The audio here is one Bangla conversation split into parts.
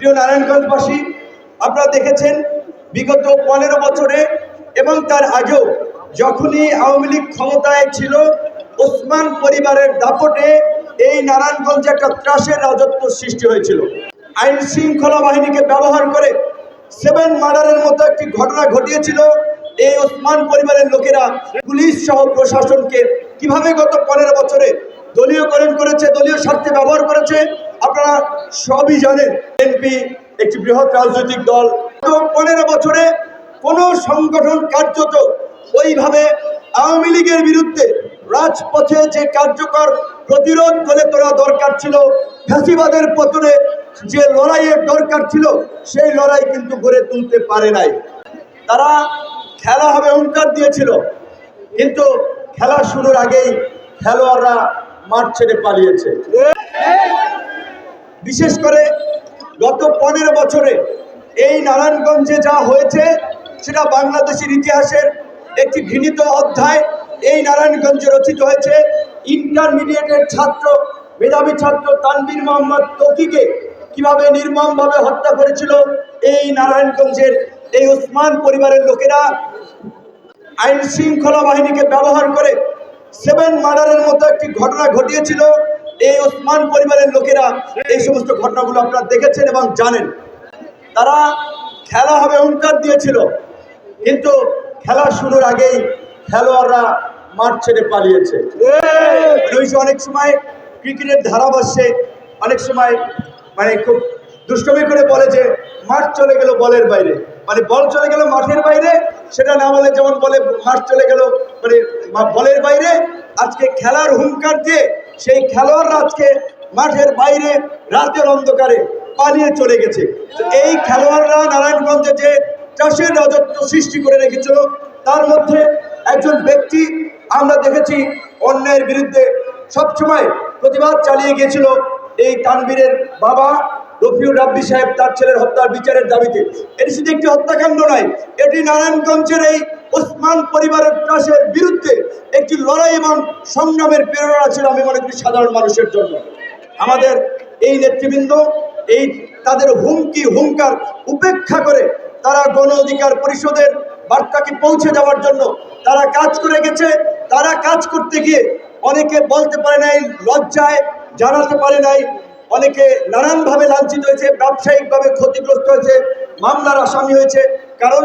প্রিয় নারায়ণগঞ্জবাসী, আপনারা দেখেছেন বিগত পনেরো বছরে এবং তার আগেও যখনই আওয়ামী লীগ ক্ষমতায় ছিল, ওসমান পরিবারের দাপটে এই নারায়ণগঞ্জে একটা ত্রাসের রাজত্ব সৃষ্টি হয়েছিল। আইন শৃঙ্খলা বাহিনীকে ব্যবহার করে সেভেন মার্ডারের মতো একটি ঘটনা ঘটিয়েছিল। এই ওসমান পরিবারের লোকেরা পুলিশ সহ প্রশাসনকে কীভাবে গত পনেরো বছরে দলীয়করণ করেছে, দলীয় স্বার্থে ব্যবহার করেছে আপনারা সবই জানেন, এনপি একটি বৃহৎ রাজনৈতিক দল। পনেরো বছরে কোনো সংগঠন কার্যত ওইভাবে আওয়ামী লীগের বিরুদ্ধে রাজপথে যে কার্যকর প্রতিরোধ করে তোলা দরকার ছিল, ফ্যাসিবাদের পতনে যে লড়াইয়ের দরকার ছিল, সেই লড়াই কিন্তু গড়ে তুলতে পারে নাই। তারা খেলা হবে হুঙ্কার দিয়েছিল, কিন্তু খেলা শুরুর আগেই খেলোয়াড়রা মাঠ ছেড়ে পালিয়েছে। বিশেষ করে গত পনেরো বছরে এই নারায়ণগঞ্জে যা হয়েছে, সেটা বাংলাদেশের ইতিহাসের একটি ঘৃণিত অধ্যায়। এই নারায়ণগঞ্জে রচিত হয়েছে ইন্টারমিডিয়েটের ছাত্র, মেধাবী ছাত্র তানবীর মোহাম্মদ তকিকে কীভাবে নির্মমভাবে হত্যা করেছিল এই নারায়ণগঞ্জের এই উসমান পরিবারের লোকেরা। আইন শৃঙ্খলা বাহিনীকে ব্যবহার করে সেভেন মার্ডারের মতো একটি ঘটনা ঘটিয়েছিল। এই ওসমান পরিবারের লোকেরা এই সমস্ত ঘটনাগুলো আপনারা দেখেছেন এবং জানেন। তারা খেলা হবে হুঙ্কার দিয়েছিল কিন্তু খেলা শুরুর আগেই খেলোয়াড়রা মাঠ ছেড়ে পালিয়েছে। অনেক সময় ক্রিকেটের ধারাভাষ্যে অনেক সময় মানে খুব দুষ্টমি করে বলে যে মাঠ চলে গেল বলের বাইরে। মানে বল চলে গেল মাঠের বাইরে সেটা না বলে যেমন বলে মাঠ চলে গেল মানে বলের বাইরে আজকে খেলার হুঙ্কার দিয়ে সেই খেলোয়াড়রা আজকে মাঠের বাইরে রাতের অন্ধকারে পালিয়ে চলে গেছে। এই খেলোয়াড়রা নারায়ণগঞ্জে যে চাষের রাজত্ব সৃষ্টি করে রেখেছিল, তার মধ্যে একজন ব্যক্তি আমরা দেখেছি অন্যায়ের বিরুদ্ধে সবসময় প্রতিবাদ চালিয়ে গিয়েছিল এই তানবীরের বাবা রফিউর রাব্বি সাহেব, তার ছেলের হত্যার বিচারের দাবিতে। এটি শুধু একটি হত্যাকাণ্ড নয়, এটি নারায়ণগঞ্জের এই ওসমান পরিবারের ত্রাসের বিরুদ্ধে একটি লড়াই এবং সংগ্রামের প্রেরণা ছিল আমি মনে করি সাধারণ মানুষের জন্য। আমাদের এই নেতৃবৃন্দ, এই তাদের হুমকি, হুঙ্কার উপেক্ষা করে তারা গণ অধিকার পরিষদের বার্তাকে পৌঁছে দেওয়ার জন্য তারা কাজ করে গেছে। তারা কাজ করতে গিয়ে অনেকে বলতে পারে নাই, লজ্জায় জানাতে পারে নাই, অনেকে নানানভাবে লাঞ্ছিত হয়েছে, ব্যবসায়িকভাবে ক্ষতিগ্রস্ত হয়েছে, মামলার আসামি হয়েছে। কারণ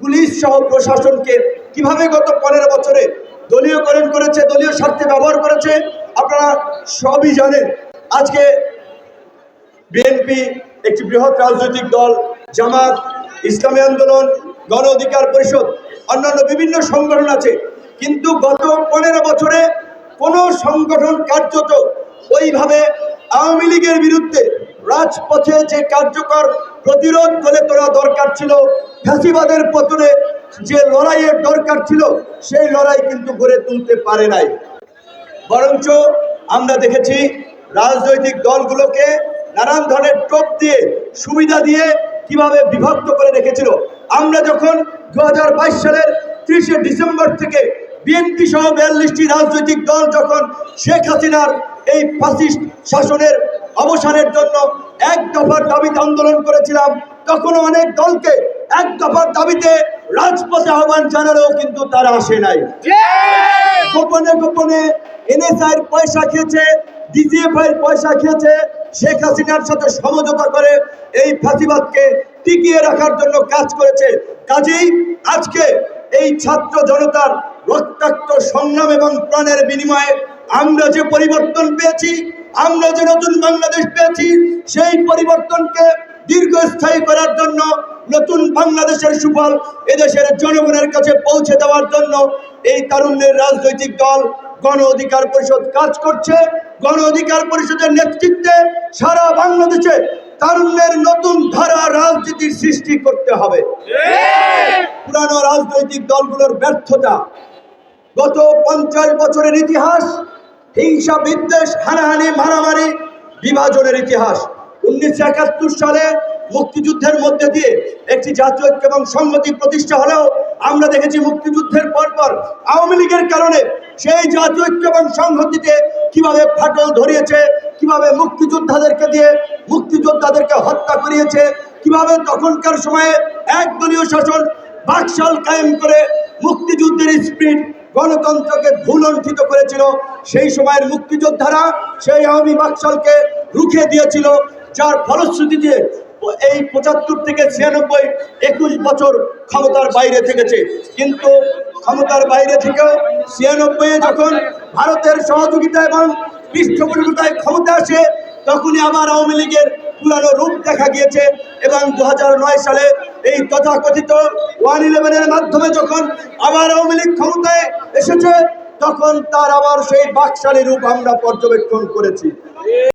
পুলিশ সহ প্রশাসনকে কীভাবে গত পনেরো বছরে দলীয়করণ করেছে, দলীয় স্বার্থে ব্যবহার করেছে, আপনারা সবই জানেন। আজকে বিএনপি একটি বৃহৎ রাজনৈতিক দল, জামাত, ইসলামী আন্দোলন, গণ অধিকার পরিষদ, অন্যান্য বিভিন্ন সংগঠন আছে। কিন্তু গত পনেরো বছরে কোনো সংগঠন কার্যত ওইভাবে আওয়ামী লীগের বিরুদ্ধে রাজপথে যে কার্যকর প্রতিরোধ করে তোলা দরকার ছিল। ফ্যাসিবাদের পতনে যে লড়াইয়ের দরকার ছিল, সেই লড়াই কিন্তু গড়ে তুলতে পারে নাই। বরঞ্চ আমরা দেখেছি রাজনৈতিক দলগুলোকে নানান ধরনের টোপ দিয়ে, সুবিধা দিয়ে কীভাবে বিভক্ত করে রেখেছিল। আমরা যখন দু হাজার বাইশ সালের ত্রিশে ডিসেম্বর থেকে বিএনপি সহ বিয়াল্লিশটি রাজনৈতিক দল, যখন শেখ হাসিনার এই ফাসিস্ট শাসনের অবসানের জন্য এক দফার দাবিতে আন্দোলন করেছিলাম। তখন অনেক দলকে এক দফার দাবিতে রাজপথে আহ্বান জানালেও কিন্তু তারা আসে নাই। গোপনে গোপনে এনএসআইয়ের পয়সা খেয়েছে ডিজিএফআই পয়সা খেয়েছে শেখ হাসিনার সাথে সমঝোতা করে এই ফাঁসিবাদকে টিকিয়ে রাখার জন্য কাজ করেছে। কাজেই আজকে এই ছাত্র জনতার রক্তাক্ত সংগ্রাম এবং প্রাণের বিনিময়ে আমরা যে পরিবর্তন পেয়েছি আমরা যে নতুন বাংলাদেশ পেয়েছি, সেই পরিবর্তনকে দীর্ঘস্থায়ী করার জন্য, নতুন বাংলাদেশের সুফল এদেশের জনগণের কাছে পৌঁছে দেওয়ার জন্য এই তারুণ্যের রাজনৈতিক দল গণ অধিকার পরিষদ কাজ করছে। গণ অধিকার পরিষদের নেতৃত্বে সারা বাংলাদেশে তারুণ্যের নতুন ধারা রাজনীতির সৃষ্টি করতে হবে। পুরানো রাজনৈতিক দলগুলোর ব্যর্থতা, গত পঞ্চাশ বছরের ইতিহাস হিংসা, বিদ্বেষ, হানাহানি, মারামারি, বিভাজনের ইতিহাস। উনিশশো একাত্তর সালে মুক্তিযুদ্ধের মধ্যে দিয়ে একটি জাতীয় ঐক্য এবং সংহতি প্রতিষ্ঠা হলেও আমরা দেখেছি মুক্তিযুদ্ধের পরপর আওয়ামী লীগের কারণে সেই জাতীয় ঐক্য এবং সংহতিতে কীভাবে ফাটল ধরিয়েছে, কীভাবে মুক্তিযোদ্ধাদেরকে দিয়ে মুক্তিযোদ্ধাদেরকে হত্যা করিয়েছে, কীভাবে তখনকার সময়ে একদলীয় শাসন বাকশাল কায়েম করে মুক্তিযুদ্ধের স্পিড গণতন্ত্রকে ভুলণ্ঠিত করেছিল সেই সময়ের মুক্তিযোদ্ধারা সেই আওয়ামী বাকশালকে রুখে দিয়েছিল, যার ফলশ্রুতিতে এই পঁচাত্তর থেকে ছিয়ানব্বই একুশ বছর ক্ষমতার বাইরে থেকেছে। কিন্তু ক্ষমতার বাইরে থেকেও ছিয়ানব্বই যখন ভারতের সহযোগিতা এবং পৃষ্ঠপোষকতায় ক্ষমতা আসে, তখনই আবার আওয়ামী লীগের পুরানো রূপ দেখা গিয়েছে এবং দু হাজার নয় সালে এই তথাকথিত ওয়ান ইলেভেনের মাধ্যমে যখন আবার আওয়ামী লীগ ক্ষমতায় এসেছে তখন তার আবার সেই বাকশালী রূপ আমরা পর্যবেক্ষণ করেছি।